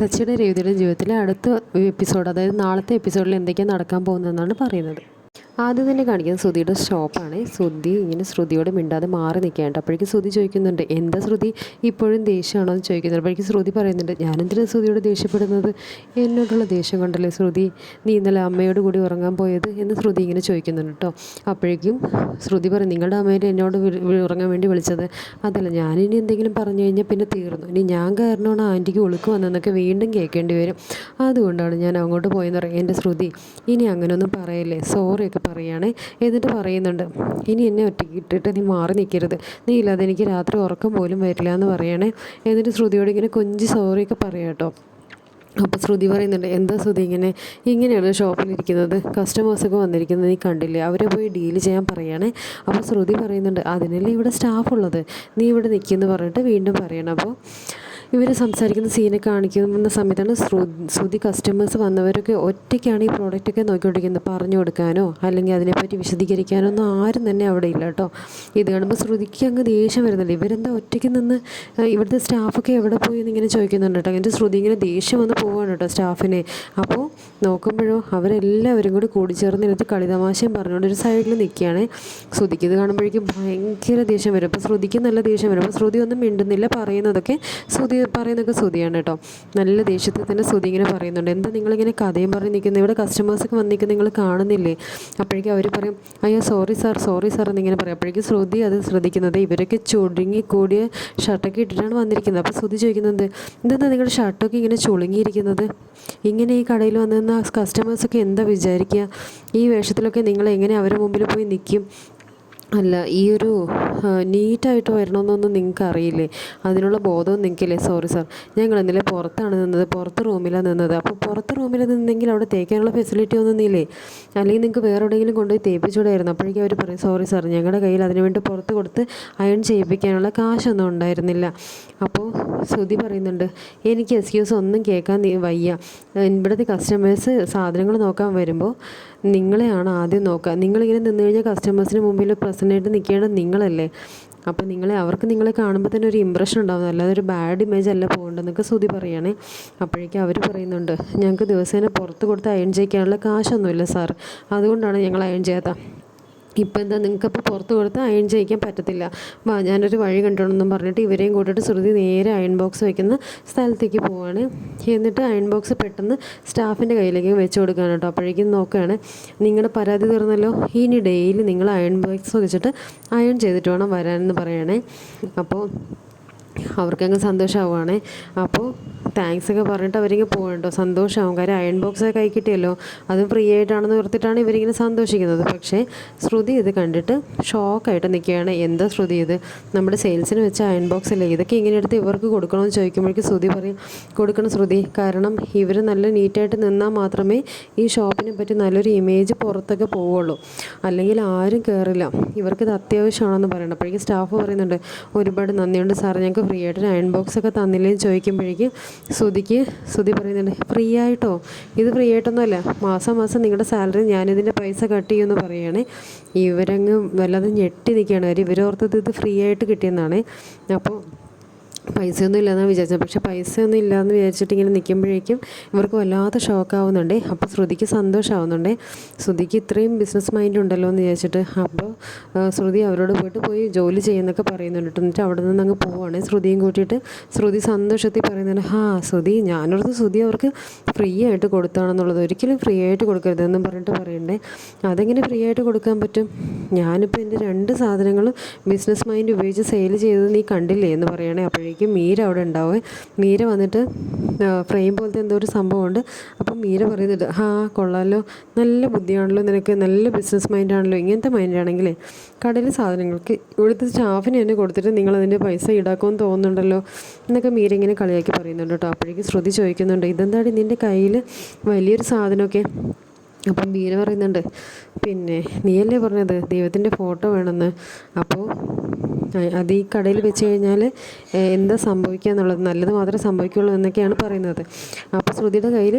സച്ചിയുടെ രീതിയുടെ ജീവിതത്തിലെ അടുത്ത എപ്പിസോഡ് അതായത് നാളത്തെ എപ്പിസോഡിൽ എന്തൊക്കെയാണ് നടക്കാൻ പോകുന്നതെന്നാണ് പറയുന്നത്. ആദ്യം തന്നെ കാണിക്കുന്നത് ശ്രുതിയുടെ ഷോപ്പാണ് ശ്രുതി ഇങ്ങനെ ശ്രുതിയോട് മിണ്ടാതെ മാറി നിൽക്കുകയാണ് അപ്പോഴേക്കും ശ്രുതി ചോദിക്കുന്നുണ്ട് എന്താ ശ്രുതി? ഇപ്പോഴും ദേഷ്യമാണോ? എന്ന് ചോദിക്കുന്നത് അപ്പോഴേക്കും ശ്രുതി പറയുന്നുണ്ട് ഞാനെന്തിനാ ശ്രുതിയോട് ദേഷ്യപ്പെടുന്നത്? എന്നോടുള്ള ദേഷ്യം കൊണ്ടല്ലേ ശ്രുതി? നീ ഇന്നലെ അമ്മയോട് കൂടി ഉറങ്ങാൻ പോയത്? എന്ന് ശ്രുതി ഇങ്ങനെ ചോദിക്കുന്നുണ്ട് കേട്ടോ. അപ്പോഴേക്കും ശ്രുതി പറയും നിങ്ങളുടെ അമ്മേനെ എന്നോട് ഉറങ്ങാൻ വേണ്ടി വിളിച്ചത്. അതല്ല ഞാനിനി എന്തെങ്കിലും പറഞ്ഞു കഴിഞ്ഞാൽ പിന്നെ തീർന്നു. ഇനി ഞാൻ കാരണമാണ് ആന്റിക്ക് ഒളുക്ക് വന്നതെന്നൊക്കെ വീണ്ടും കേൾക്കേണ്ടി വരും. അതുകൊണ്ടാണ് ഞാൻ അങ്ങോട്ട് പോയെന്ന് പറയും എന്റെ ശ്രുതി ഇനി അങ്ങനെയൊന്നും പറയല്ലേ? സോറിയൊക്കെ പറയുകയാണേ എന്നിട്ട് പറയുന്നുണ്ട് ഇനി എന്നെ ഒറ്റയ്ക്ക് ഇട്ടിട്ട് നീ മാറി നിൽക്കരുത്. നീ ഇല്ലാതെ എനിക്ക് രാത്രി ഉറക്കം പോലും വരില്ല എന്ന് പറയണേ. എന്നിട്ട് ശ്രുതിയോട് ഇങ്ങനെ കൊഞ്ചി സോറിയൊക്കെ പറയാം കേട്ടോ. അപ്പോൾ ശ്രുതി പറയുന്നുണ്ട് എന്താ ശ്രുതി ഇങ്ങനെ? ഇങ്ങനെയാണ് ഷോപ്പിലിരിക്കുന്നത് കസ്റ്റമേഴ്സൊക്കെ വന്നിരിക്കുന്നത് നീ കണ്ടില്ലേ? അവരെ പോയി ഡീൽ ചെയ്യാൻ പറയണേ. അപ്പോൾ ശ്രുതി പറയുന്നുണ്ട് അതിനല്ലേ ഇവിടെ സ്റ്റാഫ് ഉള്ളത്? നീ ഇവിടെ നിൽക്കുമെന്ന് പറഞ്ഞിട്ട് വീണ്ടും പറയണം. അപ്പോൾ ഇവർ സംസാരിക്കുന്ന സീനെ കാണിക്കുന്ന സമയത്താണ് ശ്രു ശ്രുതി കസ്റ്റമേഴ്സ് വന്നവരൊക്കെ ഒറ്റയ്ക്കാണ് ഈ പ്രോഡക്റ്റൊക്കെ നോക്കിക്കൊണ്ടിരിക്കുന്നത്. പറഞ്ഞു കൊടുക്കാനോ അല്ലെങ്കിൽ അതിനെപ്പറ്റി വിശദീകരിക്കാനോ ഒന്നും ആരും തന്നെ അവിടെ ഇല്ല കേട്ടോ. ഇത് കാണുമ്പോൾ ശ്രുതിക്ക് അങ്ങ് ദേഷ്യം വരുന്നുണ്ട്. ഇവരെന്താ ഒറ്റയ്ക്ക് നിന്ന് ഇവിടുത്തെ സ്റ്റാഫൊക്കെ എവിടെ പോയി എന്നിങ്ങനെ ചോദിക്കുന്നുണ്ട് കേട്ടോ. എന്നിട്ട് ശ്രുതി ഇങ്ങനെ ദേഷ്യം വന്ന് പോവാണ് കേട്ടോ സ്റ്റാഫിനെ അപ്പോൾ നോക്കുമ്പോഴോ അവരെല്ലാവരും കൂടി കൂടിച്ചേർന്ന് എന്നിട്ട് കളിതമാശയും പറഞ്ഞുകൊണ്ട് ഒരു സൈഡിൽ നിൽക്കുകയാണ്. ശ്രുതിക്ക് ഇത് കാണുമ്പോഴേക്കും ഭയങ്കര ദേഷ്യം വരും. അപ്പോൾ ശ്രുതിക്ക് നല്ല ദേഷ്യം വരും. അപ്പോൾ ശ്രുതി ഒന്നും മിണ്ടുന്നില്ല പറയുന്നതൊക്കെ ശ്രുതി പറയുന്നതൊക്കെ സ്തുതിയാണ് കേട്ടോ. നല്ല ദേഷ്യത്തിൽ തന്നെ സ്തുതി ഇങ്ങനെ പറയുന്നുണ്ട്. എന്താ നിങ്ങളിങ്ങനെ കഥയും പറഞ്ഞ് നിൽക്കുന്നത്? ഇവിടെ കസ്റ്റമേഴ്സൊക്കെ വന്നിരിക്കുന്നത് നിങ്ങൾ കാണുന്നില്ലേ? അപ്പോഴേക്കും അവർ പറയും അയ്യോ സോറി സാർ സോറി സാർ എന്നിങ്ങനെ പറയും. അപ്പോഴേക്കും ശ്രുതി അത് ശ്രദ്ധിക്കുന്നത്. ഇവരൊക്കെ ചുടുങ്ങി കൂടിയ ഷർട്ടൊക്കെ ഇട്ടിട്ടാണ് വന്നിരിക്കുന്നത്. അപ്പോൾ ശ്രുതി ചോദിക്കുന്നത് എന്താ നിങ്ങളുടെ ഷർട്ടൊക്കെ ഇങ്ങനെ ചുളുങ്ങിയിരിക്കുന്നത്? ഇങ്ങനെ ഈ കടയിൽ വന്നിരുന്ന കസ്റ്റമേഴ്സൊക്കെ എന്താ വിചാരിക്കുക? ഈ വേഷത്തിലൊക്കെ നിങ്ങൾ എങ്ങനെ അവരുടെ മുമ്പിൽ പോയി നിൽക്കും? അല്ല ഈ ഒരു നീറ്റായിട്ട് വരണമെന്നൊന്നും നിങ്ങൾക്ക് അറിയില്ലേ അതിനുള്ള ബോധവും നിങ്ങൾക്കില്ലേ? Sorry sir. ഞങ്ങൾ ഇന്നലെ പുറത്താണ് നിന്നത് പുറത്ത് റൂമിലാണ് നിന്നത്. അപ്പോൾ പുറത്ത് റൂമിൽ നിന്നെങ്കിൽ അവിടെ തേക്കാനുള്ള ഫെസിലിറ്റി ഒന്നും ഇല്ലേ? അല്ലെങ്കിൽ നിങ്ങൾക്ക് വേറെ എവിടെയെങ്കിലും കൊണ്ടുപോയി തേപ്പിച്ചുകൂടായിരുന്നു അപ്പോഴേക്കും അവർ പറയും സോറി സാർ ഞങ്ങളുടെ കയ്യിൽ അതിന് വേണ്ടി പുറത്ത് കൊടുത്ത് അയൺ ചെയ്യിപ്പിക്കാനുള്ള കാശൊന്നും ഉണ്ടായിരുന്നില്ല. അപ്പോൾ ശ്രുതി പറയുന്നുണ്ട് എനിക്ക് എക്സ്ക്യൂസ് ഒന്നും കേൾക്കാൻ വയ്യ. ഇവിടുത്തെ കസ്റ്റമേഴ്സ് സാധനങ്ങൾ നോക്കാൻ വരുമ്പോൾ നിങ്ങളെയാണ് ആദ്യം നോക്കുക. നിങ്ങളിങ്ങനെ നിന്ന് കഴിഞ്ഞാൽ കസ്റ്റമേഴ്സിന് മുമ്പിൽ പ്രസന്റായിട്ട് നിൽക്കേണ്ടത് നിങ്ങളല്ലേ. അപ്പം നിങ്ങളെ അവർക്ക് നിങ്ങളെ കാണുമ്പോൾ തന്നെ ഒരു ഇമ്പ്രഷൻ ഉണ്ടാവും. അല്ലാതെ ഒരു ബാഡ് ഇമേജ് അല്ല പോകേണ്ടതെന്നൊക്കെ ശ്രുതി പറയുകയാണേ അപ്പോഴേക്കും അവർ പറയുന്നുണ്ട് ഞങ്ങൾക്ക് ദിവസേന പുറത്ത് കൊടുത്ത് അയൺ ചെയ്യിക്കാനുള്ള കാശൊന്നുമില്ല സാർ അതുകൊണ്ടാണ് ഞങ്ങൾ അയൺ ചെയ്യാത്ത ഇപ്പം എന്താ നിങ്ങൾക്കപ്പോൾ പുറത്ത് കൊടുത്ത് അയൺ ചെയ്യിക്കാൻ പറ്റത്തില്ല. വാ ഞാനൊരു വഴി കണ്ടോണെന്നും പറഞ്ഞിട്ട് ഇവരെയും കൂട്ടിയിട്ട് ശ്രുതി നേരെ അയൺ ബോക്സ് വയ്ക്കുന്ന സ്ഥലത്തേക്ക് പോവാണ്. എന്നിട്ട് അയൺ ബോക്സ് പെട്ടെന്ന് സ്റ്റാഫിന്റെ കയ്യിലേക്ക് വെച്ച് കൊടുക്കുകയാണ് കേട്ടോ. അപ്പോഴേക്കും നോക്കുകയാണ് നിങ്ങളുടെ പരാതി തീർന്നല്ലോ? ഇനി ഡെയിലി നിങ്ങൾ അയൺ ബോക്സ് വെച്ചിട്ട് അയൺ ചെയ്തിട്ട് വേണം വരാനെന്ന് പറയണേ. അപ്പോൾ അവർക്കങ്ങ് സന്തോഷമാവുകയാണേ അപ്പോൾ താങ്ക്സ് ഒക്കെ പറഞ്ഞിട്ട് അവരിങ്ങ് പോകണ്ടോ സന്തോഷമാവും കാര്യം അയൺ ബോക്സ് ഒക്കെ കൈ കിട്ടിയല്ലോ. അതും ഫ്രീ ആയിട്ടാണെന്ന് ഓർത്തിട്ടാണ് ഇവരിങ്ങനെ സന്തോഷിക്കുന്നത്. പക്ഷേ ശ്രുതി ഇത് കണ്ടിട്ട് ഷോക്കായിട്ട് നിൽക്കുകയാണ്. എന്താ ശ്രുതി ഇത്? നമ്മുടെ സെയിൽസിന് വെച്ച അയൺ ബോക്സ് അല്ലേ? ഇതൊക്കെ ഇങ്ങനെ എടുത്ത് ഇവർക്ക് കൊടുക്കണമെന്ന് ചോദിക്കുമ്പോഴേക്കും ശ്രുതി പറയും കൊടുക്കണം ശ്രുതി. കാരണം ഇവർ നല്ല നീറ്റായിട്ട് നിന്നാൽ മാത്രമേ ഈ ഷോപ്പിനെ പറ്റി നല്ലൊരു ഇമേജ് പുറത്തൊക്കെ പോവുള്ളൂ. അല്ലെങ്കിൽ ആരും കയറില്ല ഇവർക്കിത് അത്യാവശ്യമാണെന്ന് പറയണം. അപ്പോഴേക്കും സ്റ്റാഫ് പറയുന്നുണ്ട് ഒരുപാട് നന്ദിയുണ്ട് സാർ ഞങ്ങൾക്ക് ഫ്രീ ആയിട്ട് അയൺ ബോക്സ് ഒക്കെ തന്നില്ലേ ചോദിക്കുമ്പോഴേക്കും ശ്രുതിക്ക് ശ്രുതി പറയുന്നുണ്ട് ഫ്രീ ആയിട്ടോ ഇത് ഫ്രീ ആയിട്ടൊന്നുമല്ല മാസം മാസം നിങ്ങളുടെ സാലറി ഞാനിതിന്റെ പൈസ കട്ട് ചെയ്യുമെന്ന് പറയുകയാണേ. ഇവരങ്ങ് വല്ലാതെ ഞെട്ടി നിൽക്കുകയാണ്. കാര്യം ഇവരോർത്തത് ഇത് ഫ്രീ ആയിട്ട് കിട്ടിയെന്നാണ്. അപ്പോൾ പൈസയൊന്നും ഇല്ലെന്നാണ് വിചാരിച്ചത്. പക്ഷേ പൈസയൊന്നും ഇല്ലയെന്ന് വിചാരിച്ചിട്ട് ഇങ്ങനെ നിൽക്കുമ്പോഴേക്കും ഇവർക്ക് വല്ലാത്ത ഷോക്ക് ഷോക്കാവുന്നുണ്ടേ. അപ്പോൾ ശ്രുതിക്ക് സന്തോഷമാവുന്നുണ്ടേ ശ്രുതിക്ക് ഇത്രയും ബിസിനസ് മൈൻഡ് ഉണ്ടല്ലോ എന്ന് വിചാരിച്ചിട്ട് അപ്പോൾ ശ്രുതി അവരോട് പോയിട്ട് പോയി ജോലി ചെയ്യുന്നൊക്കെ പറയുന്നുണ്ട് എന്നിട്ട് അവിടെ നിന്ന് അങ്ങ് പോവുകയാണ് ശ്രുതിയും കൂട്ടിയിട്ട് ശ്രുതി സന്തോഷത്തിൽ പറയുന്നുണ്ട് ഹാ ശ്രുതി ഞാനോർത്ത് ശ്രുതി അവർക്ക് ഫ്രീ ആയിട്ട് കൊടുത്താണെന്നുള്ളത്. ഒരിക്കലും ഫ്രീ ആയിട്ട് കൊടുക്കരുതെന്നും പറഞ്ഞിട്ട് പറയണ്ടേ അതെങ്ങനെ ഫ്രീ ആയിട്ട് കൊടുക്കാൻ പറ്റും? ഞാനിപ്പോൾ എന്റെ രണ്ട് സാധനങ്ങളും ബിസിനസ് മൈൻഡ് ഉപയോഗിച്ച് സെയിൽ ചെയ്തത് നീ കണ്ടില്ലേ? എന്ന് പറയണേ അപ്പോഴേക്കും മീര അവിടെ ഉണ്ടാവും. മീര വന്നിട്ട് ഫ്രെയിം പോലത്തെ എന്തോ ഒരു സംഭവമുണ്ട്. അപ്പം മീര പറയുന്നുണ്ട് ഹാ കൊള്ളാമല്ലോ നല്ല ബുദ്ധിയാണല്ലോ നിനക്ക്. നല്ല ബിസിനസ് മൈൻഡാണല്ലോ ഇങ്ങനത്തെ മൈൻഡാണെങ്കിലേ കടയിലെ സാധനങ്ങൾക്ക് ഇവിടുത്തെ സ്റ്റാഫിന് തന്നെ കൊടുത്തിട്ട് നിങ്ങളതിന്റെ പൈസ ഈടാക്കുമെന്ന് തോന്നുന്നുണ്ടല്ലോ. എന്നൊക്കെ മീര ഇങ്ങനെ കളിയാക്കി പറയുന്നുണ്ട് കേട്ടോ. അപ്പോഴേക്കും ശ്രുതി ചോദിക്കുന്നുണ്ട് ഇതെന്താണ് നിന്റെ കയ്യിൽ വലിയൊരു സാധനമൊക്കെ? അപ്പം മീര പറയുന്നുണ്ട് പിന്നെ നീയല്ലേ പറഞ്ഞത്? ദൈവത്തിന്റെ ഫോട്ടോ വേണമെന്ന്. അപ്പോൾ അത് ഈ കടയിൽ വെച്ച് കഴിഞ്ഞാൽ എന്താ സംഭവിക്കുക എന്നുള്ളത് നല്ലത് മാത്രമേ സംഭവിക്കുള്ളൂ എന്നൊക്കെയാണ് പറയുന്നത്. അപ്പോൾ ശ്രുതിയുടെ കയ്യിൽ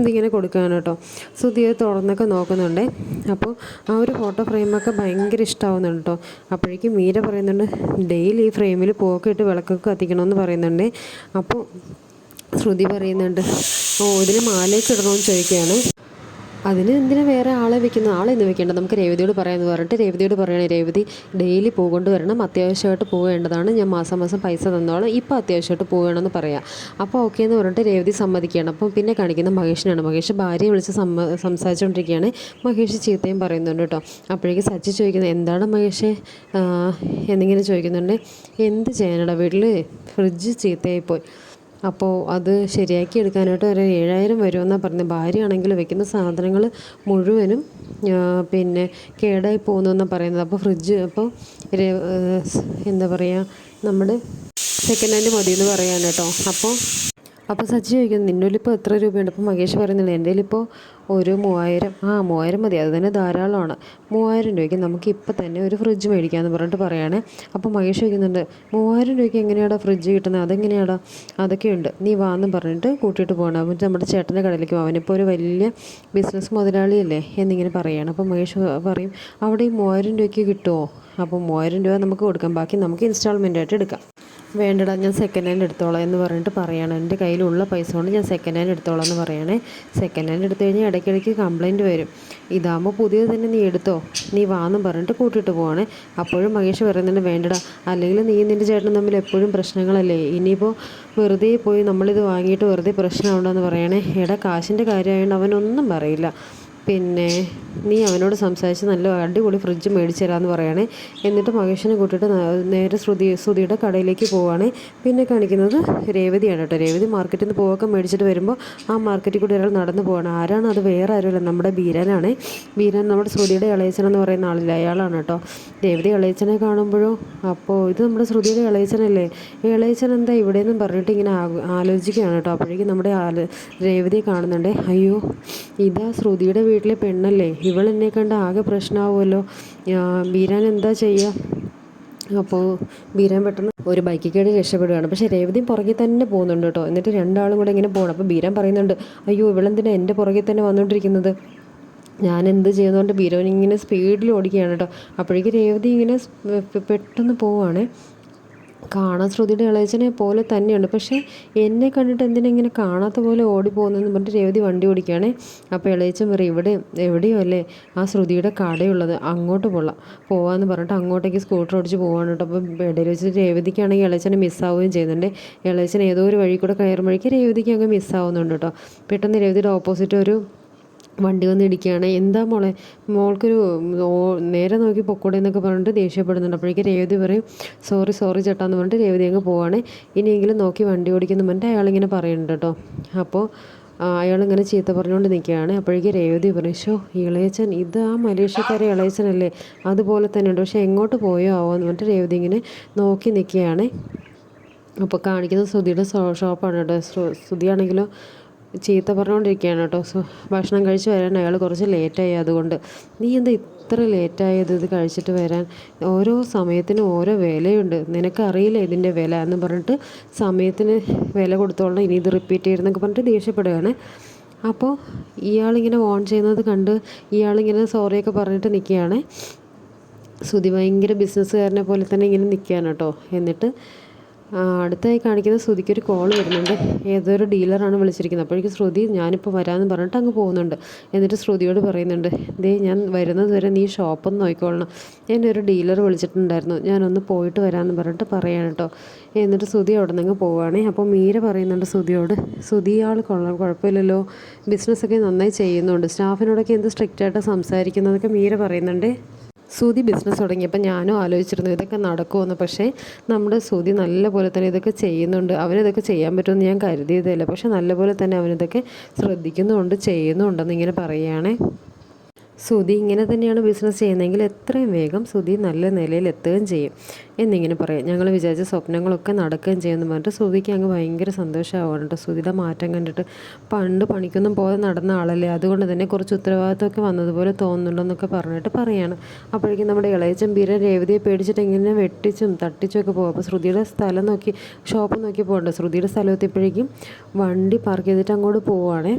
ഇതിങ്ങനെ കൊടുക്കുകയാണ് കേട്ടോ. ശ്രുതി അത് തുറന്നൊക്കെ നോക്കുന്നുണ്ട്. അപ്പോൾ ആ ഒരു ഫോട്ടോ ഫ്രെയിമൊക്കെ ഭയങ്കര ഇഷ്ടമാവുന്നുണ്ട് കേട്ടോ. അപ്പോഴേക്കും മീര പറയുന്നുണ്ട് ഡെയിലി ഈ ഫ്രെയിമിൽ പൂവൊക്കെ ഇട്ട് വിളക്കൊക്കെ കത്തിക്കണമെന്ന് പറയുന്നുണ്ട്. അപ്പോൾ ശ്രുതി പറയുന്നുണ്ട് ഓ ഇതിന് മാലയൊക്കെ ഇടണമെന്ന് ചോദിക്കുകയാണ്. അതിന് എന്തിനാ വേറെ ആളെ വെക്കുന്നത് ആളെ ഇന്ന് വെക്കേണ്ട നമുക്ക് രേവതിയോട് പറയാമെന്ന് പറഞ്ഞിട്ട് രേവതിയോട് പറയണേ രേവതി ഡെയിലി പോകൊണ്ട് വരണം അത്യാവശ്യമായിട്ട് പോകേണ്ടതാണ് ഞാൻ മാസം മാസം പൈസ തന്നോളാം ഇപ്പോൾ അത്യാവശ്യമായിട്ട് പോകണമെന്ന് പറയാം. അപ്പോൾ ഓക്കെ എന്ന് പറഞ്ഞിട്ട് രേവതി സമ്മതിക്കുകയാണ്. അപ്പം പിന്നെ കാണിക്കുന്ന മഹേഷിനാണ്. മഹേഷ് ഭാര്യയെ വിളിച്ച് സംസാരിച്ചുകൊണ്ടിരിക്കുകയാണ്. മഹേഷ് ചീത്തയും പറയുന്നുണ്ട് കേട്ടോ. അപ്പോഴേക്കും സച്ചി ചോദിക്കുന്നത് എന്താണ് മഹേഷ്? എന്നിങ്ങനെ ചോദിക്കുന്നുണ്ട് എന്ത് ചെയ്യാനടാ വീട്ടിൽ ഫ്രിഡ്ജ് ചീത്തയായിപ്പോയി. അപ്പോൾ അത് ശരിയാക്കി എടുക്കാനായിട്ട് ഒരു ഏഴായിരം വരുമെന്നാണ് പറഞ്ഞത്. ഭാര്യയാണെങ്കിൽ വെക്കുന്ന സാധനങ്ങൾ മുഴുവനും പിന്നെ കേടായി പോകുന്നതെന്നാണ് പറയുന്നത്. അപ്പോൾ ഫ്രിഡ്ജ് അപ്പോൾ എന്താ പറയുക നമ്മുടെ സെക്കൻഡ് ഹാൻഡ് മതി എന്ന് പറയാൻ കേട്ടോ. അപ്പോൾ അപ്പോൾ സച്ചി ചോദിക്കുന്നു നിന്നോലിപ്പോൾ എത്ര രൂപയുണ്ട്? അപ്പോൾ മഹേഷ് പറയുന്നുണ്ട് എന്റെ ഇപ്പോൾ ഒരു മൂവായിരം. ആ മൂവായിരം മതി. അത് തന്നെ ധാരാളമാണ്. മൂവായിരം രൂപയ്ക്ക് നമുക്ക് ഇപ്പം തന്നെ ഒരു ഫ്രിഡ്ജ് മേടിക്കാമെന്ന് പറഞ്ഞിട്ട് പറയുകയാണ് അപ്പോൾ മഹേഷ് ചോദിക്കുന്നുണ്ട് മൂവായിരം രൂപയ്ക്ക് എങ്ങനെയാടാ ഫ്രിഡ്ജ് കിട്ടുന്നത് അതെങ്ങനെയാടാ? അതൊക്കെയുണ്ട്. നീ വാന്ന് പറഞ്ഞിട്ട് കൂട്ടിയിട്ട് പോകണം അപ്പോൾ നമ്മുടെ ചേട്ടന്റെ കടയിലേക്ക് പോകും അവനിപ്പോൾ ഒരു വലിയ ബിസിനസ് മുതലാളിയല്ലേ എന്നിങ്ങനെ പറയുകയാണ് അപ്പോൾ മഹേഷ് പറയും അവിടെ ഈ മൂവായിരം രൂപയ്ക്ക് കിട്ടുമോ അപ്പോൾ മൂവായിരം രൂപ നമുക്ക് കൊടുക്കാം. ബാക്കി നമുക്ക് ഇൻസ്റ്റാൾമെന്റ് ആയിട്ട് എടുക്കാം. വേണ്ടടാ ഞാൻ സെക്കൻഡ് ഹാൻഡ് എടുത്തോളാം എന്ന് പറഞ്ഞിട്ട് പറയണം. എന്റെ കയ്യിലുള്ള പൈസ കൊണ്ട് ഞാൻ സെക്കൻഡ് ഹാൻഡ് എടുത്തോളാം എന്ന് പറയണേ. സെക്കൻഡ് ഹാൻഡ് എടുത്തു കഴിഞ്ഞാൽ ഇടയ്ക്കിടയ്ക്ക് കംപ്ലയിന്റ് വരും. ഇതാകുമ്പോൾ പുതിയത് തന്നെ നീ എടുത്തോ? നീ വാന്നും പറഞ്ഞിട്ട് കൂട്ടിയിട്ട് പോവാണ്. അപ്പോഴും മഹേഷ് പറയുന്നുണ്ട് വേണ്ടടാ. അല്ലെങ്കിൽ നീ നിന്റെ ചേട്ടനും തമ്മിൽ എപ്പോഴും പ്രശ്നങ്ങളല്ലേ? ഇനിയിപ്പോൾ വെറുതെ പോയി നമ്മളിത് വാങ്ങിയിട്ട് വെറുതെ പ്രശ്നമുണ്ടോ എന്ന് പറയണേ. എടാ കാശിന്റെ കാര്യമായതുകൊണ്ട് അവനൊന്നും പറയില്ല. പിന്നെ നീ അവനോട് സംസാരിച്ച് നല്ല അടിപൊളി ഫ്രിഡ്ജ് മേടിച്ചു തരാമെന്ന് പറയുകയാണെ എന്നിട്ട് മഹേഷിനെ കൂട്ടിയിട്ട് നേരെ ശ്രുതി ശ്രുതിയുടെ കടയിലേക്ക് പോവുകയാണ് പിന്നെ കാണിക്കുന്നത് രേവതിയാണ് കേട്ടോ രേവതി മാർക്കറ്റിൽ നിന്ന് പോവൊക്കെ മേടിച്ചിട്ട് വരുമ്പോൾ ആ മാർക്കറ്റിൽ കൂടി ഒരാൾ നടന്നു പോവാണ്. ആരാണ് അത്? വേറെ ആരുമില്ല. നമ്മുടെ ബീരനാണ്. ബീരൻ നമ്മുടെ ശ്രുതിയുടെ ഇളയച്ചൻ എന്ന് പറയുന്ന ആളില്ല? അയാളാണ് കേട്ടോ രേവതി ഇളയച്ചനെ കാണുമ്പോഴോ? അപ്പോൾ ഇത് നമ്മുടെ ശ്രുതിയുടെ ഇളയച്ചനല്ലേ? ഇളയച്ചൻ എന്താ ഇവിടെ നിന്നും പറഞ്ഞിട്ട് ഇങ്ങനെ ആലോചിക്കുകയാണ് കേട്ടോ അപ്പോഴേക്കും നമ്മുടെ രേവതിയെ കാണുന്നുണ്ട്. അയ്യോ ഇതാ ശ്രുതിയുടെ വീട്ടിലെ പെണ്ണല്ലേ? ഇവൾ എന്നെ കണ്ട് ആകെ പ്രശ്നമാവുമല്ലോ ബീരാൻ എന്താ ചെയ്യുക അപ്പോൾ ബീരാൻ പെട്ടെന്ന് ഒരു ബൈക്കിൽ കയറി രക്ഷപ്പെടുകയാണ്. പക്ഷേ രേവതി പുറകെ തന്നെ പോകുന്നുണ്ട് കേട്ടോ. എന്നിട്ട് രണ്ടാളും കൂടെ ഇങ്ങനെ പോകണം അപ്പോൾ ബീരാൻ പറയുന്നുണ്ട് അയ്യോ ഇവളെന്തിനാ എന്റെ പുറകെ തന്നെ വന്നുകൊണ്ടിരിക്കുന്നത് ഞാൻ എന്ത് ചെയ്യുന്നതുകൊണ്ട് ബീരോൻ ഇങ്ങനെ സ്പീഡിൽ ഓടിക്കുകയാണ് കേട്ടോ. അപ്പോഴേക്കും രേവതി ഇങ്ങനെ പെട്ടെന്ന് പോവുകയാണ് കാണാൻ ശ്രുതിയുടെ ഇളയച്ചനെ പോലെ തന്നെയുണ്ട്. പക്ഷേ എന്നെ കണ്ടിട്ട് എന്തിനാ ഇങ്ങനെ കാണാത്ത പോലെ ഓടി പോകുന്നതെന്ന് പറഞ്ഞിട്ട് രേവതി വണ്ടി ഓടിക്കുകയാണേ. അപ്പോൾ ഇളയച്ചൻ പറയും ഇവിടെ എവിടെയോ അല്ലേ ആ ശ്രുതിയുടെ കടയുള്ളത്? അങ്ങോട്ട് പോകാം. പോകാമെന്ന് പറഞ്ഞിട്ട് അങ്ങോട്ടേക്ക് സ്കൂട്ടർ ഓടിച്ച് പോകാൻ കേട്ടോ. അപ്പോൾ ഇടയിൽ വെച്ചിട്ട് രേവതിക്കാണെങ്കിൽ ഇളയച്ചനെ മിസ്സാവുകയും ചെയ്യുന്നുണ്ട്. ഇളയച്ചൻ ഏതോ ഒരു വഴി കൂടെ കയറുമ്പോഴേക്ക് രേവതിക്ക് അങ്ങ് മിസ്സാവുന്നുണ്ട് കേട്ടോ. പെട്ടെന്ന് രേവതിയുടെ ഓപ്പോസിറ്റ് ഒരു വണ്ടി വന്ന് ഇടിക്കുകയാണ് എന്താ മോളെ? മോൾക്കൊരു നേരെ നോക്കി പൊക്കോടെ എന്നൊക്കെ പറഞ്ഞിട്ട് ദേഷ്യപ്പെടുന്നുണ്ട്. അപ്പോഴേക്കും രേവതി പറയും സോറി സോറി ചേട്ടാ എന്ന് പറഞ്ഞിട്ട് രേവതി അങ്ങ് പോവാണ്. ഇനിയെങ്കിലും നോക്കി വണ്ടി ഓടിക്കുന്നു പറഞ്ഞിട്ട് അയാളിങ്ങനെ പറയുന്നുണ്ട് കേട്ടോ. അപ്പോൾ അയാളിങ്ങനെ ചീത്ത പറഞ്ഞുകൊണ്ട് നിൽക്കുകയാണ്. അപ്പോഴേക്കും രേവതി പറയും ഷോ ഇളയച്ചൻ ഇത് ആ മലേഷ്യക്കാരെ ഇളയച്ചനല്ലേ? അതുപോലെ തന്നെ ഉണ്ട് പക്ഷേ എങ്ങോട്ട് പോയോ ആവോ എന്ന് പറഞ്ഞിട്ട് രേവതി ഇങ്ങനെ നോക്കി നിൽക്കുകയാണ്. അപ്പോൾ കാണിക്കുന്നത് ശ്രുതിയുടെ ഷോപ്പാണ് കേട്ടോ. ശ്രുതിയാണെങ്കിലോ ചീത്ത പറഞ്ഞുകൊണ്ടിരിക്കുകയാണ് കേട്ടോ. സോ ഭക്ഷണം കഴിച്ച് വരാൻ അയാൾ കുറച്ച് ലേറ്റായി. അതുകൊണ്ട് നീ എന്താ ഇത്ര ലേറ്റായത് ഇത് കഴിച്ചിട്ട് വരാൻ? ഓരോ സമയത്തിനും ഓരോ വിലയുണ്ട്. നിനക്കറിയില്ല ഇതിന്റെ വില എന്ന് പറഞ്ഞിട്ട് സമയത്തിന് വില കൊടുത്തോളണം. ഇനി ഇത് റിപ്പീറ്റ് ചെയ്യരുതെന്നൊക്കെ പറഞ്ഞിട്ട് ദേഷ്യപ്പെടുകയാണ്. അപ്പോൾ ഇയാളിങ്ങനെ ഓൺ ചെയ്യുന്നത് കണ്ട് ഇയാളിങ്ങനെ സോറിയൊക്കെ പറഞ്ഞിട്ട് നിൽക്കുകയാണ്. സുതി ഭയങ്കര ബിസിനസ്സുകാരനെ പോലെ തന്നെ ഇങ്ങനെ നിൽക്കുകയാണ് കേട്ടോ. എന്നിട്ട് അടുത്തായി കാണിക്കുന്ന ശ്രുതിക്ക് ഒരു കോൾ വരുന്നുണ്ട്. ഏതൊരു ഡീലറാണ് വിളിച്ചിരിക്കുന്നത്. അപ്പോഴേക്കും ശ്രുതി ഞാനിപ്പോൾ വരാമെന്ന് പറഞ്ഞിട്ട് അങ്ങ് പോകുന്നുണ്ട്. എന്നിട്ട് ശ്രുതിയോട് പറയുന്നുണ്ട് ദേ ഞാൻ വരുന്നത് വരെ നീ ഷോപ്പൊന്ന് നോക്കിക്കൊള്ളണം എന്നെ ഒരു ഡീലർ വിളിച്ചിട്ടുണ്ടായിരുന്നു. ഞാനൊന്ന് പോയിട്ട് വരാമെന്ന് പറഞ്ഞിട്ട് പറയാണ് കേട്ടോ എന്നിട്ട് ശ്രുതി അവിടെ നിന്ന് പോവുകയാണേ അപ്പോൾ മീര പറയുന്നുണ്ട് ശ്രുതിയോട് ശ്രുതി ആൾ കൊള്ളാം കുഴപ്പമില്ലല്ലോ ബിസിനസ്സൊക്കെ നന്നായി ചെയ്യുന്നുണ്ട്. സ്റ്റാഫിനോടൊക്കെ എന്ത് സ്ട്രിക്റ്റായിട്ട് സംസാരിക്കുന്നതൊക്കെ മീര പറയുന്നുണ്ട്. സൂതി ബിസിനസ് തുടങ്ങിയപ്പോൾ ഞാനും ആലോചിച്ചിരുന്നു ഇതൊക്കെ നടക്കുമെന്ന്. പക്ഷേ നമ്മുടെ സൂതി നല്ല പോലെ തന്നെ ഇതൊക്കെ ചെയ്യുന്നുണ്ട്. അവനിതൊക്കെ ചെയ്യാൻ പറ്റുമെന്ന് ഞാൻ കരുതിയതല്ല പക്ഷേ നല്ലപോലെ തന്നെ അവനിതൊക്കെ ശ്രദ്ധിക്കുന്നുമുണ്ട് ചെയ്യുന്നുണ്ടെന്ന് ഇങ്ങനെ പറയുകയാണേ. സുധി ഇങ്ങനെ തന്നെയാണ് ബിസിനസ് ചെയ്യുന്നതെങ്കിൽ എത്രയും വേഗം സുധി നല്ല നിലയിൽ എത്തുകയും ചെയ്യും. എന്നിങ്ങനെ പറയാം. ഞങ്ങൾ വിചാരിച്ച സ്വപ്നങ്ങളൊക്കെ നടക്കുകയും ചെയ്യുമെന്ന് പറഞ്ഞിട്ട് സുധിക്ക് അങ്ങ് ഭയങ്കര സന്തോഷമാവാറുണ്ട് സുധിയുടെ മാറ്റം കണ്ടിട്ട് പണ്ട് പണിക്കൊന്നും പോകാതെ നടന്ന ആളല്ലേ? അതുകൊണ്ട് തന്നെ കുറച്ച് ഉത്തരവാദിത്തമൊക്കെ വന്നതുപോലെ തോന്നുന്നുണ്ടെന്നൊക്കെ പറഞ്ഞിട്ട് പറയാണ്. അപ്പോഴേക്കും നമ്മുടെ ഇളയച്ചൻ ബീര രേവതിയെ പേടിച്ചിട്ട് ഇങ്ങനെ വെട്ടിച്ചും തട്ടിച്ചും ഒക്കെ പോകും. അപ്പോൾ ശ്രുതിയുടെ സ്ഥലം നോക്കി ഷോപ്പ് നോക്കി പോകണ്ട. ശ്രുതിയുടെ സ്ഥലം എത്തിയപ്പോഴേക്കും വണ്ടി പാർക്ക് ചെയ്തിട്ട് അങ്ങോട്ട് പോവുകയാണേ.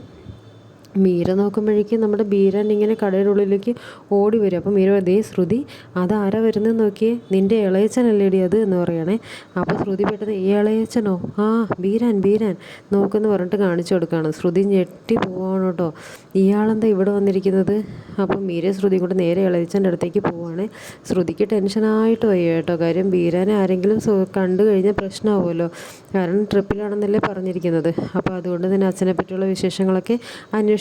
മീര നോക്കുമ്പോഴേക്കും നമ്മുടെ ബീരൻ ഇങ്ങനെ കടയുടെ ഉള്ളിലേക്ക് ഓടി വരും. അപ്പോൾ മീര ദേ ശ്രുതി അതാരാ വരുന്നത് നോക്കിയേ? നിന്റെ ഇളയച്ചനല്ലേടി അത്? എന്ന് പറയണേ. അപ്പോൾ ശ്രുതി പെട്ടെന്ന് ഈ ഇളയച്ചനോ ആ ബീരാൻ ബീരാൻ. നോക്കുമെന്ന് പറഞ്ഞിട്ട് കാണിച്ചു കൊടുക്കുകയാണ്. ശ്രുതി ഞെട്ടി പോവാണ് കേട്ടോ. ഇയാളെന്താ ഇവിടെ വന്നിരിക്കുന്നത്? അപ്പം മീര ശ്രുതി കൊണ്ട് നേരെ ഇളയച്ചന്റെ അടുത്തേക്ക് പോവാണ്. ശ്രുതിക്ക് ടെൻഷനായിട്ട് വയ്യ കേട്ടോ. കാര്യം ബീരാനെ ആരെങ്കിലും കണ്ടു കഴിഞ്ഞാൽ പ്രശ്നമാവുമല്ലോ. കാരണം ട്രിപ്പിലാണെന്നല്ലേ പറഞ്ഞിരിക്കുന്നത്. അപ്പോൾ അതുകൊണ്ട് തന്നെ അച്ഛനെ പറ്റിയുള്ള വിശേഷങ്ങളൊക്കെ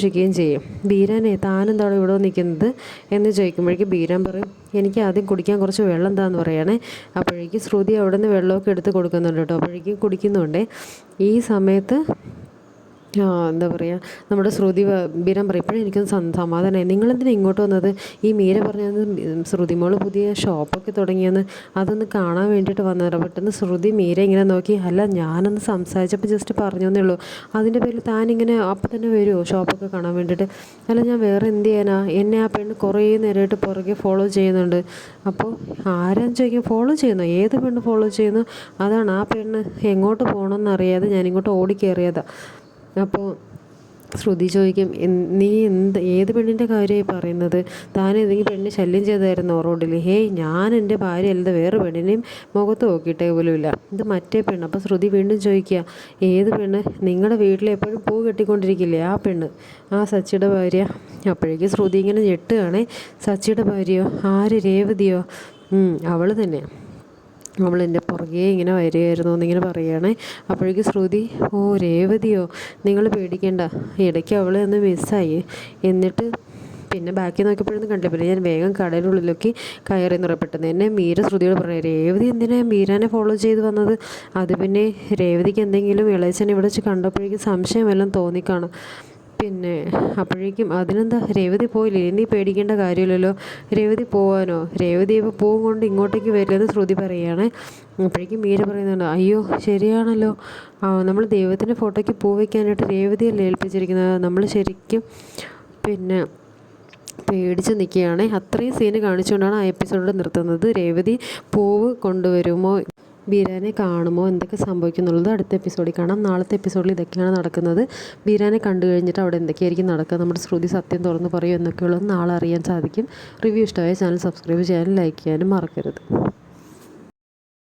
അന്വേഷിക്കുകയും ചെയ്യും. ബീരാനെ താനെന്താണ് ഇവിടെ നിൽക്കുന്നത് എന്ന് ചോദിക്കുമ്പോഴേക്കും ബീരാൻ പറയും എനിക്ക് ആദ്യം കുടിക്കാൻ കുറച്ച് വെള്ളം എന്താന്ന് പറയണേ. അപ്പോഴേക്കും ശ്രുതി അവിടെ നിന്ന് വെള്ളമൊക്കെ എടുത്ത് കൊടുക്കുന്നുണ്ട് കേട്ടോ. അപ്പോഴേക്കും കുടിക്കുന്നുണ്ട്. ഈ സമയത്ത് എന്താ പറയുക നമ്മുടെ ശ്രുതി ബീരം പറയും ഇപ്പോഴും എനിക്കൊന്ന് സമാധാനമായി നിങ്ങളെന്തിനാ ഇങ്ങോട്ട് വന്നത്? ഈ മീര പറഞ്ഞത് ശ്രുതി മോൾ പുതിയ ഷോപ്പൊക്കെ തുടങ്ങിയെന്ന് അതൊന്ന് കാണാൻ വേണ്ടിയിട്ട് വന്നതാണ് പെട്ടെന്ന് ശ്രുതി മീര ഇങ്ങനെ നോക്കി അല്ല ഞാനൊന്ന് സംസാരിച്ചപ്പോൾ ജസ്റ്റ് പറഞ്ഞു ഉള്ളൂ. അതിന്റെ പേരിൽ താനിങ്ങനെ അപ്പം തന്നെ വരുമോ ഷോപ്പൊക്കെ കാണാൻ വേണ്ടിയിട്ട്? അല്ല ഞാൻ വേറെ എന്ത് ചെയ്യാനാ? എന്നെ ആ പെണ്ണ് കുറേ നേരമായിട്ട് പുറകെ ഫോളോ ചെയ്യുന്നുണ്ട്. അപ്പോൾ ആരാന്ന് ചോദിക്കും ഫോളോ ചെയ്യുന്നു? ഏത് പെണ്ണ് ഫോളോ ചെയ്യുന്നു? അതാണ് ആ പെണ്ണ്. എങ്ങോട്ട് പോകണമെന്ന് അറിയാതെ ഞാനിങ്ങോട്ട് ഓടിക്കേറിയതാണ് അപ്പോൾ ശ്രുതി ചോദിക്കും നീ എന്ത് ഏത് പെണ്ണിന്റെ കാര്യമായി പറയുന്നത്? താൻ ഏതെങ്കിലും പെണ്ണിനെ ശല്യം ചെയ്തായിരുന്നോ റോഡിൽ? ഹേയ് ഞാൻ എന്റെ ഭാര്യ അല്ലാതെ വേറെ പെണ്ണിനെയും മുഖത്ത് നോക്കിയിട്ടേ പോലുമില്ല. ഇത് മറ്റേ പെണ്ണ്. അപ്പോൾ ശ്രുതി വീണ്ടും ചോദിക്കുക ഏത് പെണ്ണ്? നിങ്ങളുടെ വീട്ടിൽ എപ്പോഴും പൂ കെട്ടിക്കൊണ്ടിരിക്കില്ലേ ആ പെണ്ണ്? ആ സച്ചിയുടെ ഭാര്യ. അപ്പോഴേക്കും ശ്രുതി ഇങ്ങനെ ഞെട്ടുകയാണേ സച്ചിയുടെ ഭാര്യയോ? ആര് രേവതിയോ? അവൾ തന്നെ. അവൾ എന്റെ പുറകെ ഇങ്ങനെ വരികയായിരുന്നു എന്നിങ്ങനെ പറയുകയാണേ. അപ്പോഴേക്കും ശ്രുതി ഓ രേവതിയോ നിങ്ങൾ പേടിക്കേണ്ട. ഇടയ്ക്ക് അവൾ ഒന്ന് മിസ്സായി. എന്നിട്ട് പിന്നെ ബാക്കി നോക്കിയപ്പോഴൊന്നും കണ്ടില്ല. പിന്നെ ഞാൻ വേഗം കടലിനുള്ളിലേക്ക് കയറി നിറപ്പെട്ടത് എന്നെ മീര ശ്രുതിയോട് പറഞ്ഞു രേവതി എന്തിനാണ് മീരാനെ ഫോളോ ചെയ്ത് വന്നത്? അത് പിന്നെ രേവതിക്ക് എന്തെങ്കിലും ഇളയച്ചൻ ഇവിടെ വെച്ച് കണ്ടപ്പോഴേക്കും സംശയമെല്ലാം തോന്നിക്കാണും. പിന്നെ അപ്പോഴേക്കും അതിനെന്താ രേവതി പോയില്ലേ? ഇനി പേടിക്കേണ്ട കാര്യമില്ലല്ലോ. രേവതി പോവാനോ? രേവതി ഇപ്പോൾ പൂവും കൊണ്ട് ഇങ്ങോട്ടേക്ക് വരില്ലെന്ന് ശ്രുതി പറയുകയാണ്. അപ്പോഴേക്കും മീര പറയുന്നുണ്ട് അയ്യോ ശരിയാണല്ലോ. നമ്മൾ ദൈവത്തിന്റെ ഫോട്ടോയ്ക്ക് പൂ വയ്ക്കാനായിട്ട് രേവതിയല്ലേ ഏൽപ്പിച്ചിരിക്കുന്നത്. നമ്മൾ ശരിക്കും പിന്നെ പേടിച്ച് നിൽക്കുകയാണ്. അത്രയും സീന് കാണിച്ചുകൊണ്ടാണ് ആ എപ്പിസോഡ് നിർത്തുന്നത്. രേവതി പൂവ് കൊണ്ടുവരുമോ ബീരാനെ കാണുമോ? എന്തൊക്കെ സംഭവിക്കുന്നുള്ളത് അടുത്ത എപ്പിസോഡിൽ കാണാം. നാളത്തെ എപ്പിസോഡിൽ ഇതൊക്കെയാണ് നടക്കുന്നത്. ബീരാനെ കണ്ടു കഴിഞ്ഞിട്ട് അവിടെ എന്തൊക്കെയായിരിക്കും നടക്കുക? നമ്മുടെ ശ്രുതി സത്യം തുറന്ന് പറയും എന്നൊക്കെയുള്ളത് നാളെ അറിയാൻ സാധിക്കും. റിവ്യൂ ഇഷ്ടമായ ചാനൽ സബ്സ്ക്രൈബ് ചെയ്യാനും ലൈക്ക് ചെയ്യാനും മറക്കരുത്.